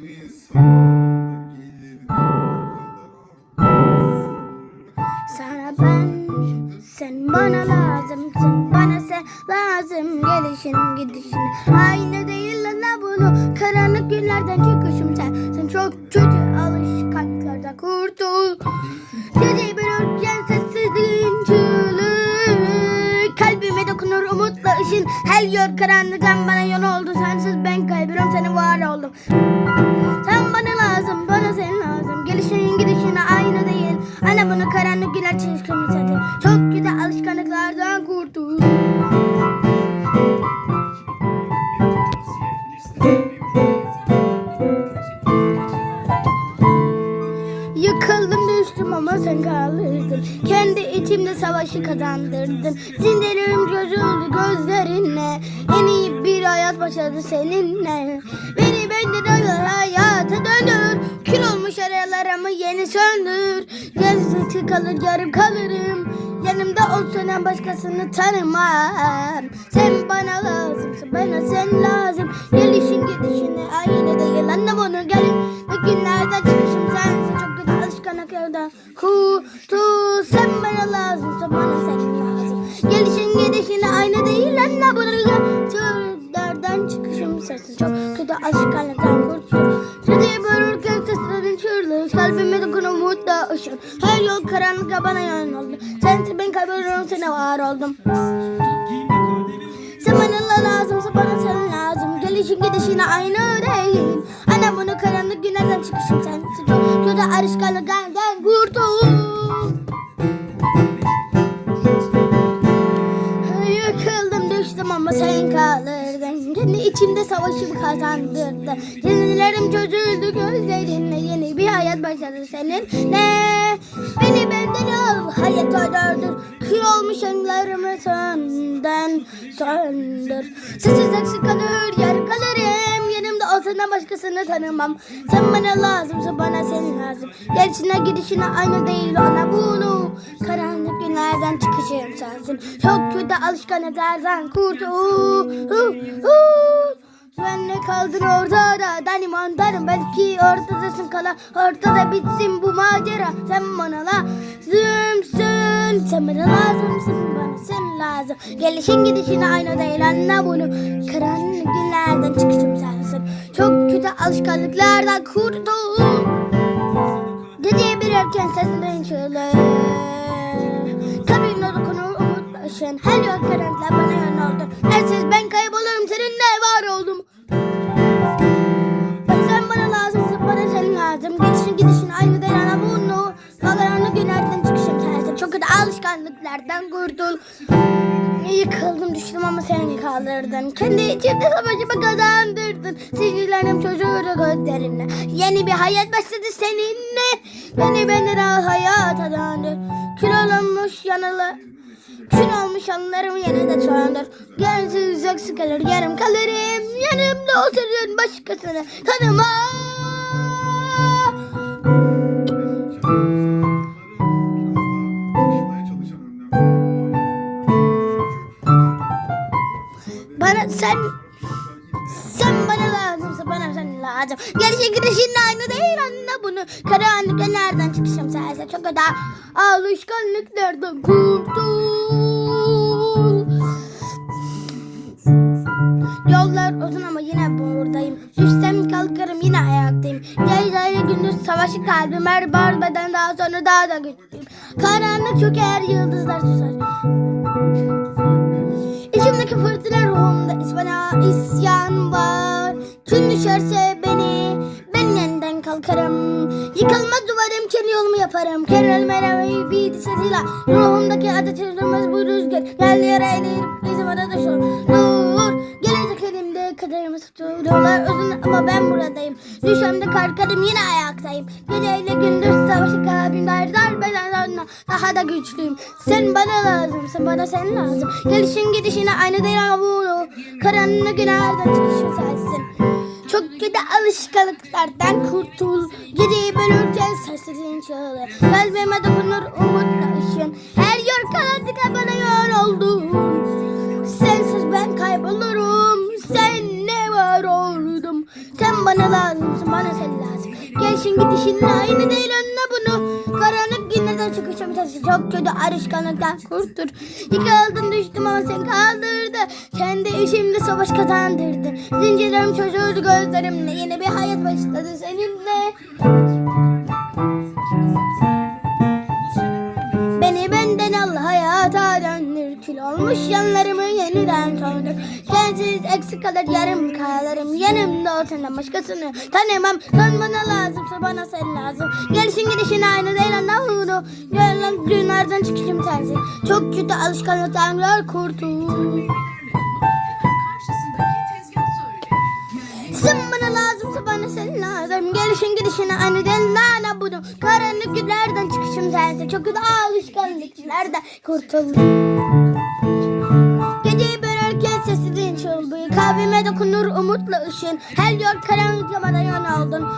Sana ışın. Her yer karanlıktan bana yol oldu. Sensiz ben kaybediyorum, seni var oldum. Sen bana lazım, bana sen lazım. Gelişin gidişin aynı değil. Ana bunu karanlık çizgimi seni. Çok güzel alışkanlıklardan kurtul. Yıkıldım düştüm ama sen kaldırdın. Kendi içimde savaşı kazandırdın. Zinderim çözüldü gözlerinle. En iyi bir hayat başladı seninle. Beni benden ayır hayata döndür. Kül olmuş aralarımı yeni söndür. Yazıcı kalır yarım kalırım. Yanımda olsana başkasını tanımam. Sen bana lazımsın bana sen lazım. Gelişin Kurtul sen bana lazımsın bana sen lazım. Gelişin gidişine aynı değil anlamını gelin. Türlerden çıkışım sensin çok kötü alışkanlıklardan kurtul. Seni görürken seslerin çığlığı. Kalbime dokun umutla ışın. Her yol karanlık bana yan oldu. Sensin ben kaybediyorum sana var oldum. Sen bana lazımsın bana sen lazım. Gelişin gidişine aynı değil. Ana bunu karanlık günlerden çıkışım sensin. Kötü alışkanlıklardan kurtul. Yıkıldım düştüm ama sen kaldırdın. Kendi içimde savaşımı kazandırdın. Gecelerim çözüldü gözlerinle. Yeni bir hayat başladı senin. Ne? Beni benden al hayata döndür. Kül olmuş yanlarımı senden söndür. Sessiz eksik kalır yarım kalırım. Yanımda olsana başkasını tanımam. Sen bana lazımsın bana sen lazım. Gelişine gidişine aynı değil ona bunu. Karanlık günlerden çıkışım sensin. Çok kötü alışkanlıklardan kurtul. Sen ne kaldın ortada Benim andarım belki ortadasın kala. Ortada bitsin bu macera. Sen bana lazımsın. Sen bana lazımsın bana sen lazım. Gelişin gidişine aynı değil anla bunu. Karanlık günlerden çıkışım sensin. Çok kötü alışkanlıklardan kurtul Geceye bir erken seslerin çığlığı. Kalbimle dokunur umutla ışın Her yol karanlıklar alışkanlıklardan kurtul Yıkıldım düştüm ama sen kaldırdın. Kendi içimde savaşımı kazandırdın. Sicillerim çocuğu gözlerinle Yeni bir hayat başladı seninle. Beni benden al hayata döndür Kül olmuş yanılı. Kül olmuş anılarımı yeniden söndür Gensiz eksik kalır yarım kalırım. Yanımda olsun başkasını tanıma Bana sen sen bana lazımsın bana sen lazım. Gerçek gidişin aynı değil anla bunu. Karanlık nereden çıkışım sense çok kadar alışkanlıklardan kurtul. Yollar uzun ama yine buradayım. Düşsem kalkarım yine ayaktayım. Gece gündüz savaşı kalbim her bar beden daha sonra daha da güçlüyüm. Karanlık çöker yıldızlar susar. Yolumu yaparım. Kerel meravi bir sesiyle ruhumdaki adı çözülmez bu rüzgar. Gel yere eğilip bizim arada şu dur. Gelecek elimde kaderimi tutuyorlar uzun ama ben buradayım. Düşemde kalkarım yine ayaktayım. Geceyle gündüz savaşı kalbimde sonra daha da güçlüyüm. Sen bana lazımsın bana sen lazım. Gelişin gidişine aynı değil bunu. Karanlık günlerden çıkışın sensin. Çok kötü alışkanlıklardan kurtul. Geceyi bölürken sessizliğin çığlığı. Kalbime dokunur umutla ışın. Her yer karanlık bana yön oldu. Sensiz ben kaybolurum. Sen ne var oldum. Sen bana lazımsın bana sen lazım Gelişin gidişinle aynı değil sesi çok kötü arışkanlıktan kurtur Yıkıldım düştüm ama sen kaldırdı. Kendi işimde savaş kazandırdı. Zincirlerim çözüldü gözlerimle Yeni bir hayat başladı seninle Sensiz eksik kalır yarım kalırım Yanımda ol senden başkasını tanımam. Sen bana lazımsa bana sen lazım. Gelişin gidişin aynı değil anlamını Gelen günlerden çıkışım sensin. Çok kötü alışkanlıklar kurtul. Sen bana lazımsa bana sen lazım. Gelişin gidişine aynı değil nana bunu Karanlık günlerden çıkışım sensin. Çok kötü alışkanlıklardan kurtul Kalbime dokunur umutla ışın. Her yol karanlık yamadan yan oldun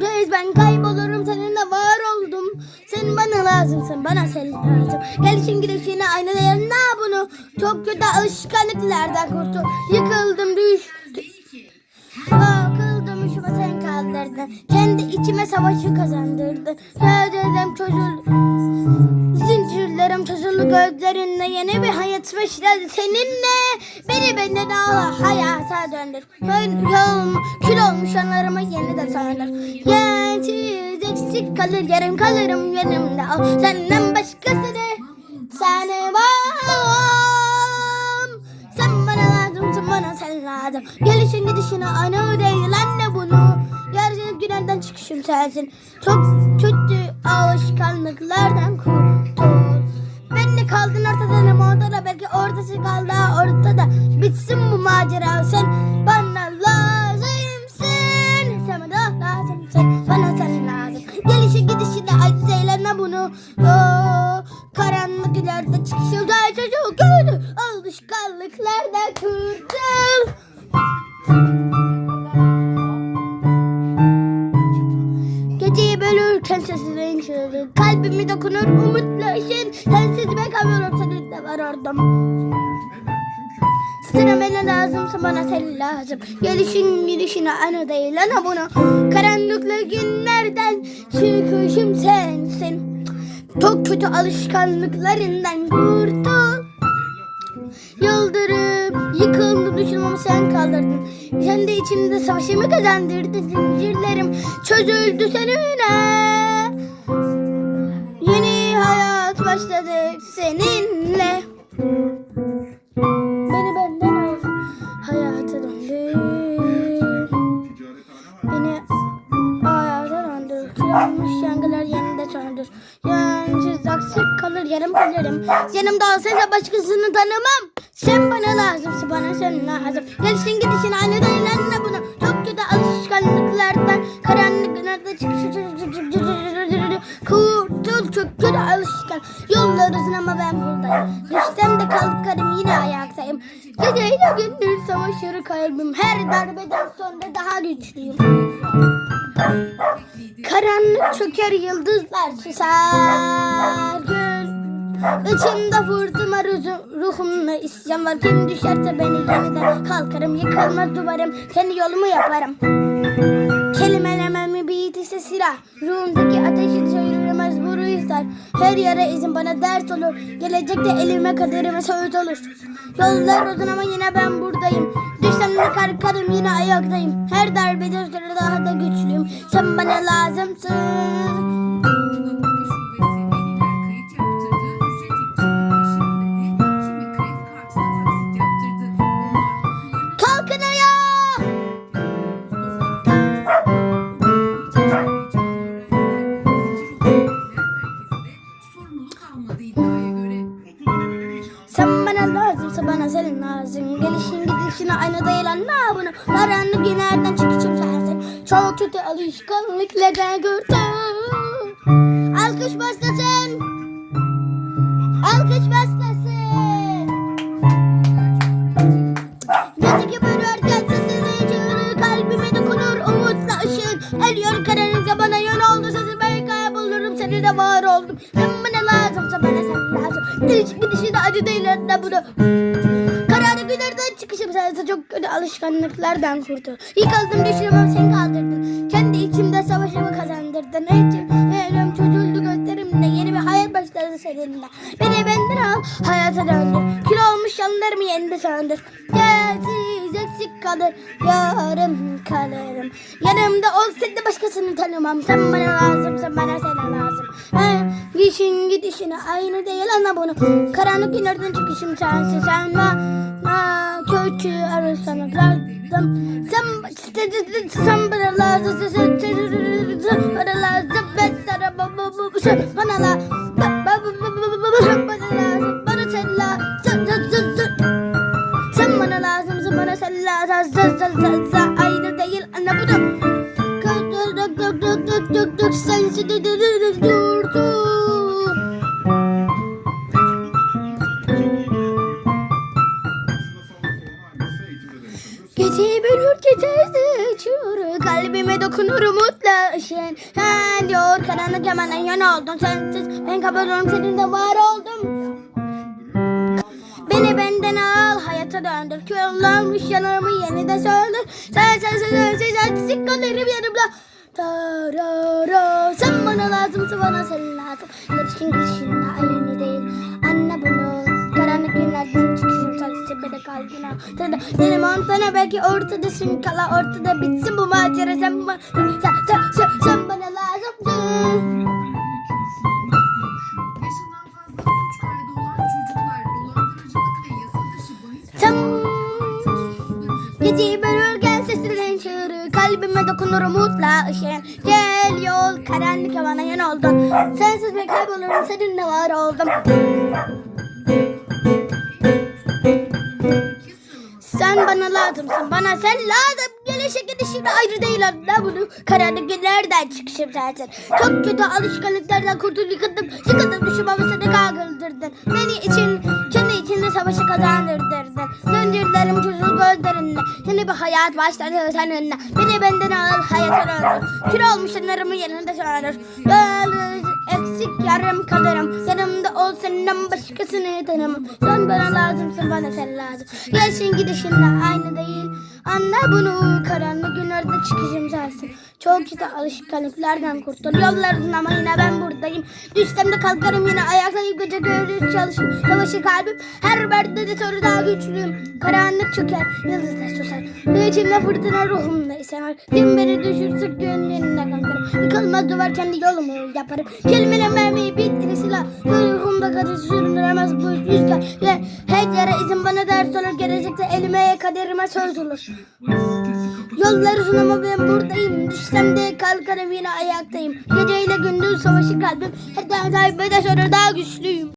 Göz ben kaybolurum seninle var oldum. Sen bana lazımsın bana sen lazım. Gelişin gidişine aynı değil ne bunu. Çok kötü alışkanlıklardan kurtul. Yıkıldım düştüm Akıldım sen kaldırdın. Kendi içime savaşı kazandırdın. Gözlerim çözüldü. Zincirlerim çözüldü. Gözlerinle Yeni bir hayat başladı seninle Beni benden al hayata döndür. Kül, yol, kül olmuş anlarımı yeniden söndür Yensiz eksik kalır yarım kalırım yanımda. Senden başkasını tanımam lazım. Gelişin gidişine aynı değil anne bunu. Yarın günlerden çıkışım sensin. Çok kötü alışkanlıklardan kurtul. Benle kaldın ortada ortada belki ortası kaldı. Ortada Bitsin bu macera. Sen bana senin de Sıra bana lazımsa bana sen lazım. Gelişin gidişine anı değil ana bunu Karanlıklı günlerden çıkışım sensin. Çok kötü alışkanlıklarından kurtul. Yıldırım yıkıldı düşün ama sen kaldırdın. Kendi içimde savaşımı kazandırdın Zincirlerim çözüldü seninle hayat başladı seninle. Beni benden al hayata döndür. Beni hayata döndür. Kırılmış yangılar yenide söndür. Yensiz aksik kalır yarım kalırım. Yanımda olsaysa başkasını tanımam. Sen bana lazımsın bana sen lazım. Gelişin gidişin aynı anne bunu Çok kötü alışkanlıklardan Karanlık günlerde alışkan Yollar uzun ama ben buradayım. Düşsem de kalkarım yine ayaktayım. Geceyle gündüz savaşır kalbim. Her darbeden sonra daha güçlüyüm. Karanlık çöker yıldızlar susar. Gün İçimde fırtına ruhumla isyan var. Kim düşerse beni yeniden kalkarım Yıkılmaz duvarım. Kendi yolumu yaparım. Kelimelememi bitişse silah. Ruhumdaki ateşi rüzgar Her yara izin bana ders olur. Gelecekte elime kaderime söğüt olur. Yollar uzun ama yine ben buradayım. Düşsem de kalkarım yine ayaktayım. Her darbede daha da güçlüyüm. Sen bana lazımsın Gelişin gidişine aynı değil anla bunu Karanlık günlerden çıkışım sensin Çok kötü alışkanlıklardan kurtul Alkış başlasın. Alkış başlasın. Gece gibi bölürken sesini çığlığı Kalbime dokunur umutla ışın El yol karanlıkta bana yön oldu Sesi ben kaybolurum seni de var oldum. Sen bana lazımsa bana sen lazım. Gidişin gidişine acı değil anla bunu Günlerden çıkışım sensiz çok kötü alışkanlıklardan kurtul. Yıkıldım ama sen kaldırdın. Kendi içimde savaşımı kazandırdın. Elim çözüldü gözlerimde. Yeni bir hayat başladı seninle. Beni benden al, hayata döndür. Kül olmuş yanlarımı yenide söndür. Gelsiz eksik kalır, yarım kalırım. Yanımda olsaydı başkasını tanımam. Sen bana lazım, sen bana sen lazım. He, gidişin gidişine aynı değil ana bunu. Karanlık günlerden çıkışım sensin. Sen ma, ma, kötü arasana lazım. Sen, sen bana lazım. Sen, sen, sen bana lazım. Ben sana sen bana lazım. Sen bana lazım. Bana sen lazım. Sen, sen, sen, sen. Sen bana lazımsın bana sen lazım. Sen, sen, sen, sen. Aynı değil ana bu da. Dök dök dök dök dök dök gecesi çığırı Kalbime dokunur umutla ışın. Sen diyor karanlık yamanan yan oldun Sensiz. Ben kapatıyorum senin de var oldum Beni benden al hayata döndür. Küllanmış yanarımı yeniden söndür. Sen sen sen sen sen sen sen kalırım yanımda. Tarara Sen bana lazımsın bana sen lazım. İletişim kışında aynı değil. Anne bunu Karanlık günlerden çıkışım sadece beni kalbine Sen de benim on tane belki ortadasın Kala ortada bitsin bu macera. Sen bana sen, sen, sen, sen bana lazımsın. Geceyi bölürken seslerin çığırı. Kalbime dokunur umutla ışın Gel yol karanlık havana yan oldun Sensiz ben kaybolurum? Seninle var oldum lazımsın bana sen lazım Gelişe gidişimde ayrı değil anla bunu Karanlık günlerden çıkışım sensin Çok kötü alışkanlıklardan kurtul yıkıldım. Yıkıldım düşüm ama seni kaldırdın. Beni için kendi içinde savaşı kazandırdın. Zincirlerim çözül gözlerinde Yeni bir hayat başladı seninle. Beni benden al hayata döndür Kül olmuş yanarımı yanında söndür Yalnız eksik yarım kalırım Yanımda ol senden başkasını tanımam. Sen bana lazımsın bana sen lazım. Gelsin gidişinle aynı değil. Anla bunu karanlık günlerde çıkışım sensin Çok kötü alışkanlıklardan kurtul Yollardın ama yine ben buradayım. Düşsem de kalkarım yine ayaktayım Gece görürüz çalışır. Savaşı kalbim Her berde soru daha güçlüyüm. Karanlık çöker Yıldızlar susar İçimde fırtına ruhumda eser Kim beni düşürse gönlünde kalkarım Yıkılmaz duvar kendi yolumu yaparım. Kelimenin mermiyi bittiğini silah. Ruhumda kadar süründüremez bu rüzgar. Ve her yere izin bana ders olur Gelecekte elime kaderime söz olur Yollar uzun ben buradayım. Düşsem de kalkarım yine ayaktayım. Geceyle gündüz savaşı kalbim. Her daim kaybede sonra daha güçlüyüm